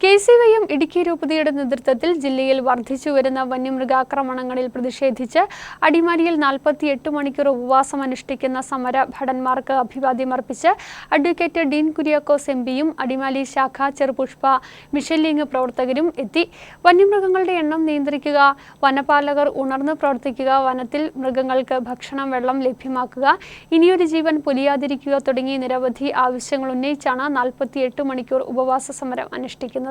K C Y M Idukki രൂപതയുടെ നേതൃത്വത്തിൽ ജില്ലയിൽ വർദ്ധിച്ചു വരുന്ന വന്യമൃഗാക്രമണങ്ങളിൽ പ്രതിഷേധിച്ച് അടിമാലിയിൽ നാൽപ്പത്തിയെട്ട് മണിക്കൂർ ഉപവാസം അനുഷ്ഠിക്കുന്ന സമര ഭടന്മാർക്ക് അഭിവാദ്യമർപ്പിച്ച് അഡ്വക്കേറ്റ് ഡീൻ കുര്യാക്കോസ് എം പിയും അടിമാലി ശാഖ ചെറുപുഷ്പ മിഷലിംഗ് പ്രവർത്തകരും എത്തി. വന്യമൃഗങ്ങളുടെ എണ്ണം നിയന്ത്രിക്കുക വനപാലകർ ഉണർന്നു പ്രവർത്തിക്കുക വനത്തിൽ മൃഗങ്ങൾക്ക് ഭക്ഷണം വെള്ളം ലഭ്യമാക്കുക ഇനിയൊരു ജീവൻ പൊലിയാതിരിക്കുക തുടങ്ങിയ നിരവധി ആവശ്യങ്ങൾ ഉന്നയിച്ചാണ് നാൽപ്പത്തിയെട്ട് മണിക്കൂർ ഉപവാസ സമരം അനുഷ്ഠിക്കുന്നത്.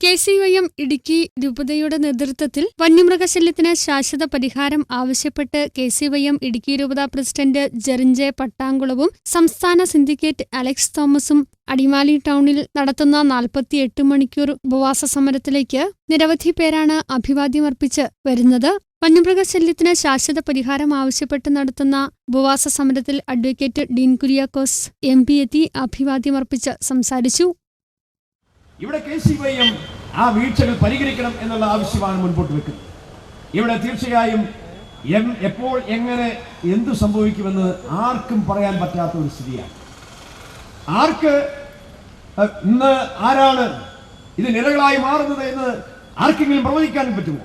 K C Y M Idukki രൂപതയുടെ നേതൃത്വത്തിൽ വന്യമൃഗശല്യത്തിന് ശാശ്വത പരിഹാരം ആവശ്യപ്പെട്ട് K C Y M Idukki രൂപത പ്രസിഡന്റ് ജെറിഞ്ചെ പട്ടാങ്കുളവും സംസ്ഥാന സിൻഡിക്കേറ്റ് അലക്സ് തോമസും അടിമാലി ടൗണിൽ നടത്തുന്ന നാൽപ്പത്തിയെട്ട് മണിക്കൂർ ഉപവാസ സമരത്തിലേക്ക് നിരവധി പേരാണ് അഭിവാദ്യമർപ്പിച്ച് വരുന്നത്. വന്യമൃഗശല്യത്തിന് ശാശ്വത പരിഹാരം ആവശ്യപ്പെട്ട് നടത്തുന്ന ഉപവാസ സമരത്തിൽ advocate Dean Kuriakose M P എത്തി അഭിവാദ്യമർപ്പിച്ച് സംസാരിച്ചു. ഇവിടെ കെ സി വൈ എം ആ വീഴ്ചകൾ പരിഹരിക്കണം എന്നുള്ള ആവശ്യമാണ് മുൻപോട്ട് വെക്കുന്നത്. ഇവിടെ തീർച്ചയായും എം എപ്പോൾ എങ്ങനെ എന്തു സംഭവിക്കുമെന്ന് ആർക്കും പറയാൻ പറ്റാത്ത ഒരു സ്ഥിതിയാണ്. ആർക്ക് ഇന്ന് ആരാണ് ഇത് നിരകളായി മാറുന്നത് എന്ന് ആർക്കെങ്കിലും പ്രവചിക്കാൻ പറ്റുമോ?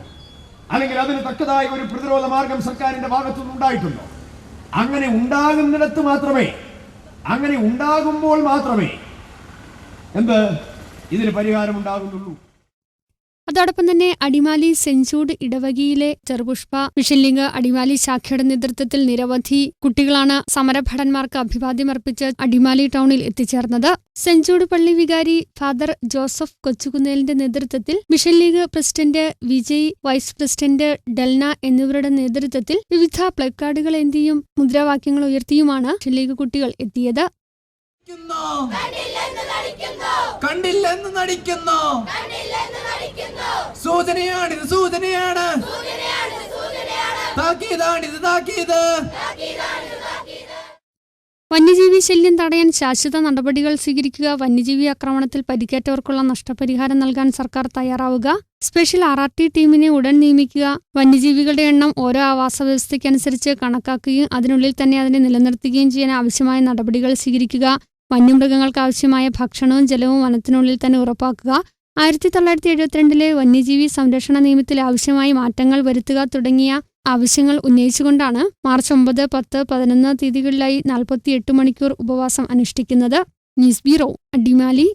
അല്ലെങ്കിൽ അതിന് തക്കതായ ഒരു പ്രതിരോധ മാർഗം സർക്കാരിന്റെ ഭാഗത്തുനിന്ന് ഉണ്ടായിട്ടുണ്ടോ? അങ്ങനെ ഉണ്ടാകുന്നിടത്ത് മാത്രമേ അങ്ങനെ ഉണ്ടാകുമ്പോൾ മാത്രമേ എന്ത് ഇതിന് പരിഹാരം ഉണ്ടാകുന്നുള്ളൂ. അതോടൊപ്പം തന്നെ അടിമാലി സെഞ്ചൂട് ഇടവകിയിലെ ചെറുപുഷ്പ വിഷലിംഗ് അടിമാലി ശാഖയുടെ നേതൃത്വത്തിൽ നിരവധി കുട്ടികളാണ് സമരഭടന്മാർക്ക് അഭിവാദ്യമർപ്പിച്ച് അടിമാലി ടൗണിൽ എത്തിച്ചേർന്നത്. സെഞ്ചൂട് പള്ളി വികാരി ഫാദർ ജോസഫ് കൊച്ചുകുന്നേലിന്റെ നേതൃത്വത്തിൽ mission league president Vijay vice president Delna എന്നിവരുടെ നേതൃത്വത്തിൽ വിവിധ പ്ലക്കാർഡുകൾ എന്തിയും മുദ്രാവാക്യങ്ങൾ ഉയർത്തിയുമാണ് മിഷൻ ലീഗ് കുട്ടികൾ എത്തിയത്. കണ്ടില്ലെന്ന് നടിക്കുന്നു. സൂചനയാണിത് സൂചനയാണ്. താക്കീതാണിത് താക്കീത്. വന്യജീവി ശല്യം തടയാൻ ശാശ്വത നടപടികൾ സ്വീകരിക്കുക വന്യജീവി ആക്രമണത്തിൽ പരിക്കേറ്റവർക്കുള്ള നഷ്ടപരിഹാരം നൽകാൻ സർക്കാർ തയ്യാറാവുക. സ്പെഷ്യൽ ആർ ആർ ടി ടീമിനെ ഉടൻ നിയമിക്കുക. വന്യജീവികളുടെ എണ്ണം ഓരോ ആവാസ വ്യവസ്ഥയ്ക്കനുസരിച്ച് കണക്കാക്കുകയും അതിനുള്ളിൽ തന്നെ അതിനെ നിലനിർത്തുകയും ചെയ്യാൻ ആവശ്യമായ നടപടികൾ സ്വീകരിക്കുക. വന്യമൃഗങ്ങൾക്ക് ആവശ്യമായ ഭക്ഷണവും ജലവും വനത്തിനുള്ളിൽ തന്നെ ഉറപ്പാക്കുക. ആയിരത്തി തൊള്ളായിരത്തി എഴുപത്തിരണ്ടിലെ വന്യജീവി സംരക്ഷണ നിയമത്തിൽ ആവശ്യമായ മാറ്റങ്ങൾ വരുത്തുക തുടങ്ങിയ ആവശ്യങ്ങൾ ഉന്നയിച്ചുകൊണ്ടാണ് മാർച്ച് ഒമ്പത് പത്ത് പതിനൊന്ന് തീയതികളിലായി നാൽപ്പത്തിയെട്ട് മണിക്കൂർ ഉപവാസം അനുഷ്ഠിക്കുന്നത്. News bureau Adimali.